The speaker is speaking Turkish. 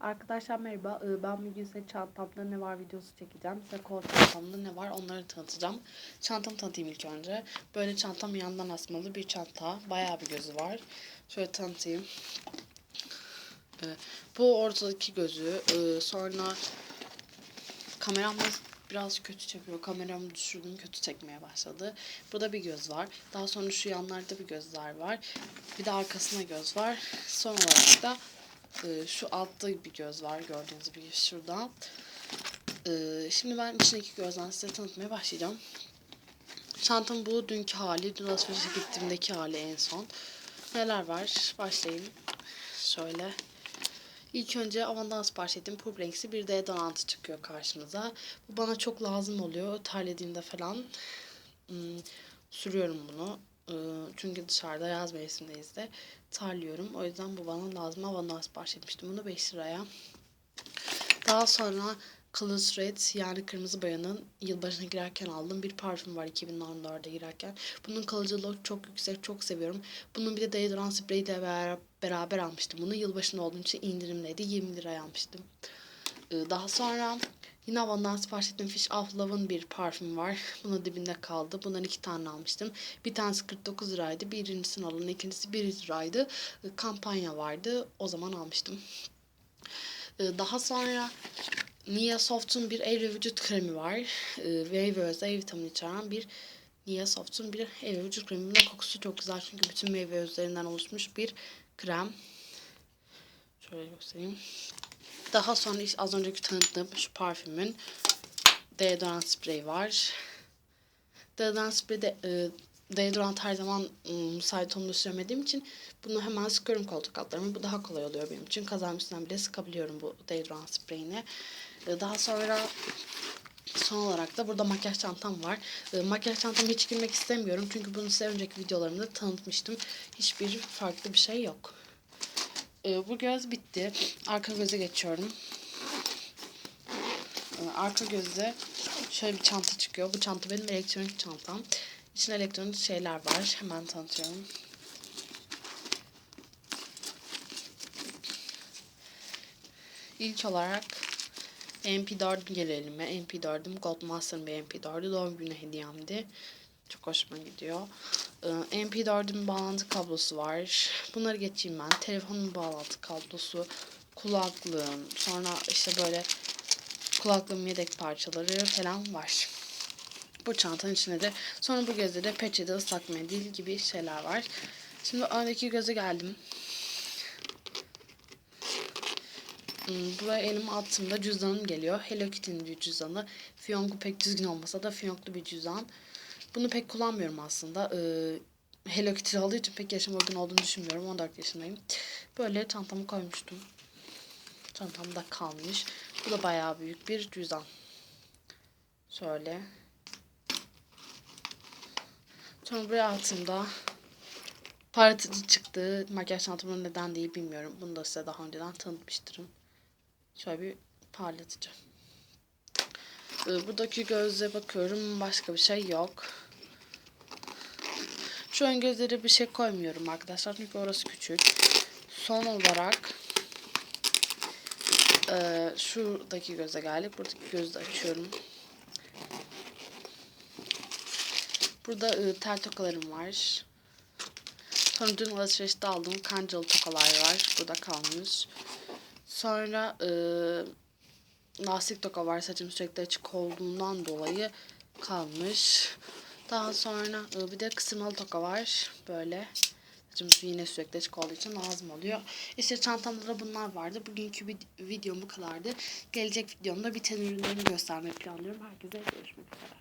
Arkadaşlar merhaba. Ee, Ben bugün size çantamda ne var videosu çekeceğim. Size kol çantamda ne var onları tanıtacağım. Çantamı tanıtayım ilk önce. Böyle çantam yandan asmalı bir çanta. Bayağı bir gözü var. Şöyle tanıtayım. Ee, Bu ortadaki gözü. Ee, Sonra kameram biraz kötü çekiyor. Kameramı düşürdüm kötü çekmeye başladı. Burada bir göz var. Daha sonra şu yanlarda bir gözler var. Bir de arkasına göz var. Son olarak da e, şu altta bir göz var gördüğünüz gibi şurada. E, şimdi ben içindeki gözden size tanıtmaya başlayacağım. Çantam bu dünkü hali. Dün alışverişe gittiğimdeki hali en son. Neler var? Başlayayım. Şöyle. İlk önce Avant'tan sipariş ettiğim Purplenx'i bir deodorantı çıkıyor karşımıza. Bu bana çok lazım oluyor. Terlediğimde falan hmm, sürüyorum bunu. Ee, Çünkü dışarıda yaz mevsimdeyiz de terliyorum. O yüzden bu bana lazım. Avant'tan sipariş etmiştim bunu 5 liraya. Daha sonra Colors Red yani kırmızı bayanın yılbaşına girerken aldığım bir parfüm var 2014'e girerken. Bunun kalıcılığı çok yüksek, çok seviyorum. Bunun bir de deodorant spreyi ile beraber, beraber almıştım. Bunu yılbaşında olduğum için indirimdeydi. 20 liraya almıştım. Ee, Daha sonra yine Avon'dan sipariş ettiğim Fish of Love'ın bir parfüm var. Bunun dibinde kaldı. Bundan iki tane almıştım. Bir tanesi 49 liraydı. Birincisini alın. ikincisi 1 liraydı. Ee, Kampanya vardı. O zaman almıştım. Ee, Daha sonra Nia Soft'un bir el ve vücut kremi var. Ee, Ve ve öz E vitamini içeren bir Nia Soft'un bir el ve vücut kremi. Bunun kokusu çok güzel çünkü bütün meyve özlerinden oluşmuş bir krem. Şöyle göstereyim. Daha sonra az önceki tanıttığım şu parfümün deodorant spreyi var. Deodorant spreyi de e, deodorant her zaman ım, müsait tonda süremediğim için bunu hemen sıkıyorum koltuk altlarıma. Bu daha kolay oluyor benim için. Kazağın üstünden bile sıkabiliyorum bu deodorant spreyini. E, Daha sonra son olarak da burada makyaj çantam var. E, makyaj çantama hiç girmek istemiyorum. Çünkü bunu size önceki videolarımda tanıtmıştım. Hiçbir farklı bir şey yok. E, bu göz bitti. Arka göze geçiyorum. E, arka gözde şöyle bir çanta çıkıyor. Bu çanta benim elektronik çantam. İçinde elektronik şeyler var. Hemen tanıtıyorum. İlk olarak MP4 gelelim. MP4'üm Gold Master'ın bir MP4'ü. Doğum günü hediyemdi. Çok hoşuma gidiyor. Ee, MP4'ün bağlantı kablosu var. Bunları geçeyim ben. Telefonun bağlantı kablosu, kulaklığım, sonra işte böyle kulaklığım yedek parçaları falan var. Bu çantanın içinde de sonra bu gözde de peçete, ıslak mendil gibi şeyler var. Şimdi öndeki göze geldim. Hmm, Buraya elime attığımda cüzdanım geliyor. Hello Kitty'nin bir cüzdanı. Fiyonku pek düzgün olmasa da fiyonklu bir cüzdan. Bunu pek kullanmıyorum aslında. Ee, Hello Kitty olduğu için pek yaşım uygun olduğunu düşünmüyorum. 14 yaşındayım. Böyle çantamı koymuştum. Çantamda kalmış. Bu da bayağı büyük bir cüzdan. Şöyle. Sonra buraya attığımda parlatıcı çıktı. Makyaj çantamın neden değil bilmiyorum. Bunu da size daha önceden tanıtmıştım. Şöyle bir parlatıcı. Ee, buradaki gözle bakıyorum. Başka bir şey yok. Şu ön gözlere bir şey koymuyorum arkadaşlar. Çünkü orası küçük. Son olarak e, şuradaki göze geldik. Buradaki gözü açıyorum. Burada e, tel tokalarım var. Sonra dün alışverişte aldığım kancalı tokalar var. Burada kalmış. Sonra e, lastik toka var. Saçım sürekli açık olduğundan dolayı kalmış. Daha sonra e, bir de kısırmalı toka var. Böyle. Saçım yine sürekli açık olduğu için lazım oluyor. İşte çantamda da bunlar vardı. Bugünkü vid- videom bu kadardı. Gelecek videomda biten ürünlerimi göstermeyi planlıyorum. Herkese görüşmek üzere.